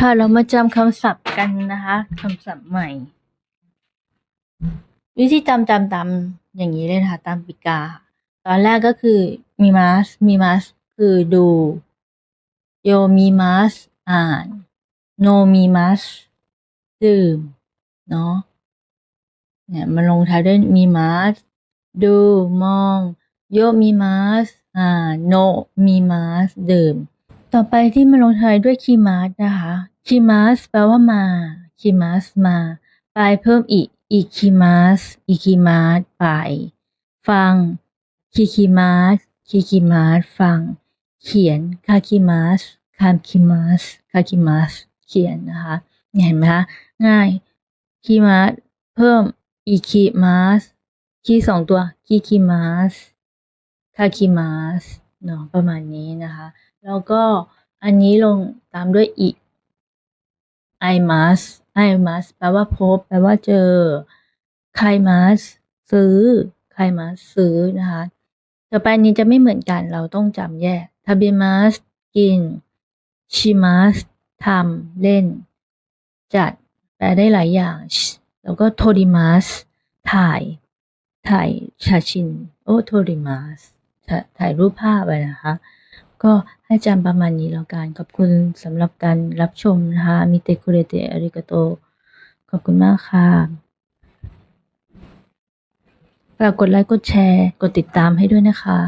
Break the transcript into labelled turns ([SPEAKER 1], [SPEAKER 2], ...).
[SPEAKER 1] ค่ะเรามาจำคำศัพท์กันนะคะคำศัพท์ใหม่ วิธีจำจำตามอย่างนี้เลยนะคะตามปีกา ตอนแรกก็คือมีมัสมีมัสคือดูโยมีมัสอ่านโนมีมัสดื่มเนาะเนี่ยมันลงท้ายด้วยมีมัสดูมอง โยมีมัสอ่านโนมีมัสดื่ม ต่อไปที่มันลงท้ายด้วยคีมาสนะคะคีมาสแปลว่ามาคีมาสมาไปเพิ่มอีกอีกคีมาสอีกคีมาสไปฟังคีคีมาสคีคีมาสฟัง เขียนคาคิมาสคามคิมาสคาคิมาสเขียนนะคะเห็นไหมคะง่ายคีมาสเพิ่มอีกคีมาสคีสองตัวคีคีมาสคาคิมาส เนาะประมาณนี้นะคะ แล้วก็อันนี้ลงตามด้วยอี I must I must แปลว่าพบ แปลว่าเจอใคร must ซื้อใคร must ซื้อนะคะต่อไปนี้จะไม่เหมือนกันเราต้องจำแยกทาบ must กิน she must ทำเล่น จัด แปลได้หลายอย่าง แล้วก็โทริมัสถ่าย ถ่ายชาชิน โอ้โทริมัส ถ่ายรูปภาพไปนะคะ ก็ให้จำประมาณนี้แล้วกัน ขอบคุณสำหรับการรับชมนะคะมิเตคุเรเตอาริกาโต ขอบคุณมากค่ะฝากกดไลค์กดแชร์ กดติดตามให้ด้วยนะคะ